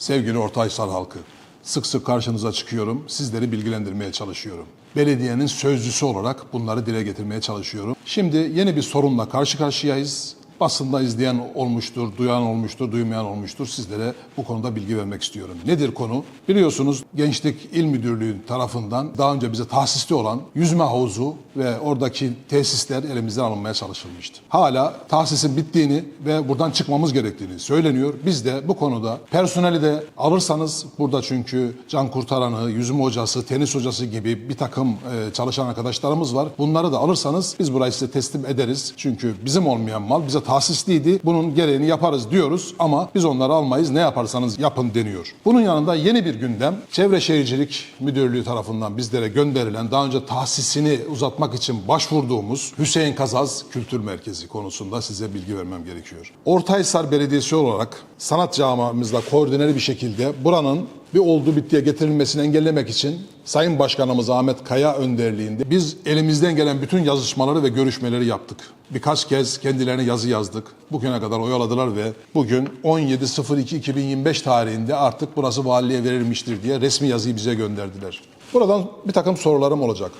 Sevgili Ortaysar halkı, sık sık karşınıza çıkıyorum, sizleri bilgilendirmeye çalışıyorum. Belediyenin sözcüsü olarak bunları dile getirmeye çalışıyorum. Şimdi yeni bir sorunla karşı karşıyayız. Basında izleyen olmuştur, duyan olmuştur, duymayan olmuştur. Sizlere bu konuda bilgi vermek istiyorum. Nedir konu? Biliyorsunuz Gençlik İl Müdürlüğü tarafından daha önce bize tahsisli olan yüzme havuzu ve oradaki tesisler elimizden alınmaya çalışılmıştı. Hala tahsisin bittiğini ve buradan çıkmamız gerektiğini söyleniyor. Biz de bu konuda personeli de alırsanız burada çünkü can kurtaranı, yüzme hocası, tenis hocası gibi bir takım e, çalışan arkadaşlarımız var. Bunları da alırsanız biz burayı size teslim ederiz. Çünkü bizim olmayan mal bize tahsisliydi. Bunun gereğini yaparız diyoruz ama biz onları almayız. Ne yaparsanız yapın deniyor. Bunun yanında yeni bir gündem Çevre Şehircilik Müdürlüğü tarafından bizlere gönderilen daha önce tahsisini uzatmak için başvurduğumuz Hüseyin Kazaz Kültür Merkezi konusunda size bilgi vermem gerekiyor. Ortaysar Belediyesi olarak sanat camiamızla koordineli bir şekilde buranın bir oldu bittiye getirilmesini engellemek için Sayın Başkanımız Ahmet Kaya önderliğinde biz elimizden gelen bütün yazışmaları ve görüşmeleri yaptık. Birkaç kez kendilerine yazı yazdık. Bugüne kadar oyaladılar ve bugün 17.02.2025 tarihinde artık burası valiliğe verilmiştir diye resmi yazıyı bize gönderdiler. Buradan bir takım sorularım olacak.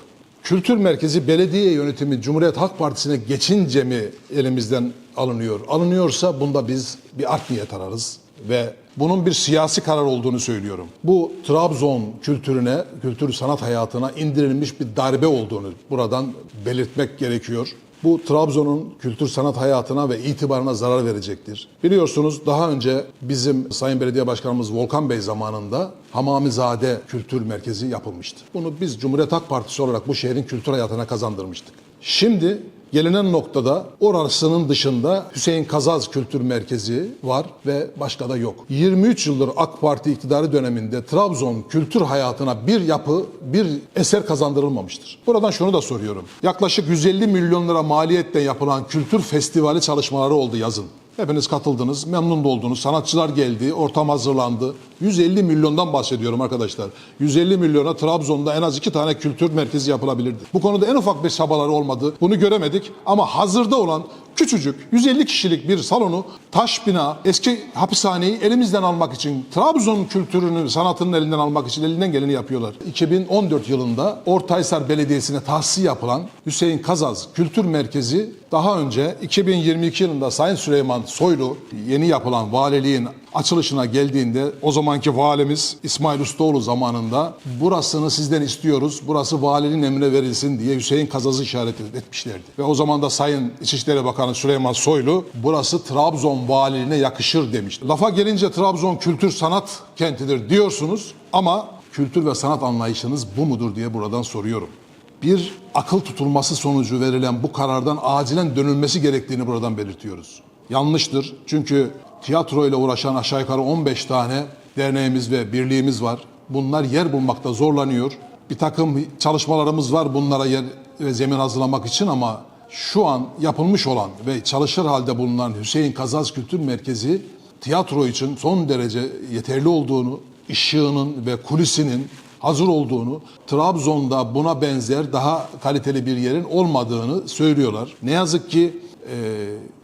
Kültür merkezi belediye yönetimi Cumhuriyet Halk Partisi'ne geçince mi elimizden alınıyor? Alınıyorsa bunda biz bir art niyet ararız ve bunun bir siyasi karar olduğunu söylüyorum. Bu Trabzon kültürüne, kültür sanat hayatına indirilmiş bir darbe olduğunu buradan belirtmek gerekiyor. Bu Trabzon'un kültür sanat hayatına ve itibarına zarar verecektir. Biliyorsunuz daha önce bizim Sayın Belediye Başkanımız Volkan Bey zamanında Hamamizade Kültür Merkezi yapılmıştı. Bunu biz Cumhuriyet Halk Partisi olarak bu şehrin kültür hayatına kazandırmıştık. Şimdi gelinen noktada orasının dışında Hüseyin Kazaz Kültür Merkezi var ve başka da yok. 23 yıldır AK Parti iktidarı döneminde Trabzon kültür hayatına bir yapı, bir eser kazandırılmamıştır. Buradan şunu da soruyorum. Yaklaşık 150 milyon lira maliyetle yapılan kültür festivali çalışmaları oldu yazın. Hepiniz katıldınız, memnun da oldunuz. Sanatçılar geldi, ortam hazırlandı. 150 milyondan bahsediyorum arkadaşlar. 150 milyona Trabzon'da en az iki tane kültür merkezi yapılabilirdi. Bu konuda en ufak bir çabaları olmadı. Bunu göremedik ama hazırda olan küçücük 150 kişilik bir salonu taş bina eski hapishaneyi elimizden almak için Trabzon kültürünü sanatının elinden almak için elinden geleni yapıyorlar. 2014 yılında Ortaysar Belediyesi'ne tahsis yapılan Hüseyin Kazaz Kültür Merkezi daha önce 2022 yılında Sayın Süleyman Soylu yeni yapılan valiliğin açılışına geldiğinde o zamanki valimiz İsmail Ustaoğlu zamanında burasını sizden istiyoruz, burası valinin emrine verilsin diye Hüseyin Kazaz'ı işaret etmişlerdi. Ve o zaman da Sayın İçişleri Bakanı Süleyman Soylu burası Trabzon valiliğine yakışır demişti. Lafa gelince Trabzon kültür sanat kentidir diyorsunuz ama kültür ve sanat anlayışınız bu mudur diye buradan soruyorum bir akıl tutulması sonucu verilen bu karardan acilen dönülmesi gerektiğini buradan belirtiyoruz. Yanlıştır çünkü tiyatro ile uğraşan aşağı yukarı 15 tane derneğimiz ve birliğimiz var. Bunlar yer bulmakta zorlanıyor. Bir takım çalışmalarımız var bunlara yer ve zemin hazırlamak için ama şu an yapılmış olan ve çalışır halde bulunan Hüseyin Kazaz Kültür Merkezi tiyatro için son derece yeterli olduğunu, ışığının ve kulisinin hazır olduğunu, Trabzon'da buna benzer daha kaliteli bir yerin olmadığını söylüyorlar. Ne yazık ki e,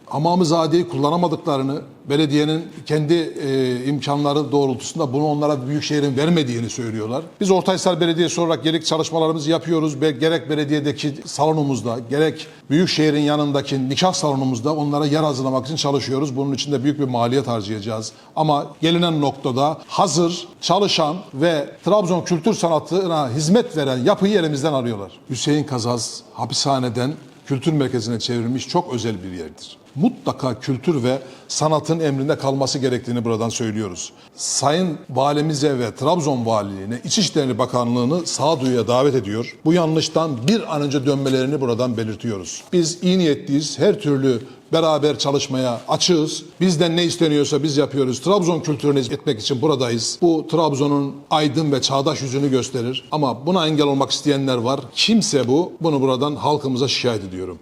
Hamamizade'yi kullanamadıklarını, belediyenin kendi e, imkanları doğrultusunda bunu onlara büyükşehirin vermediğini söylüyorlar. Biz Ortaysar Belediyesi olarak gerek çalışmalarımızı yapıyoruz. Ve gerek belediyedeki salonumuzda, gerek büyükşehirin yanındaki nikah salonumuzda onlara yer hazırlamak için çalışıyoruz. Bunun için de büyük bir maliyet harcayacağız. Ama gelinen noktada hazır, çalışan ve Trabzon kültür sanatına hizmet veren yapıyı elimizden arıyorlar. Hüseyin Kazaz hapishaneden kültür merkezine çevrilmiş çok özel bir yerdir. Mutlaka kültür ve sanatın emrinde kalması gerektiğini buradan söylüyoruz. Sayın Valimize ve Trabzon Valiliğine İçişleri Bakanlığı'nı sağduyuya davet ediyor. Bu yanlıştan bir an önce dönmelerini buradan belirtiyoruz. Biz iyi niyetliyiz. Her türlü beraber çalışmaya açığız. Bizden ne isteniyorsa biz yapıyoruz. Trabzon kültürünü etmek için buradayız. Bu Trabzon'un aydın ve çağdaş yüzünü gösterir. Ama buna engel olmak isteyenler var. Kimse bu. Bunu buradan halkımıza şikayet ediyorum.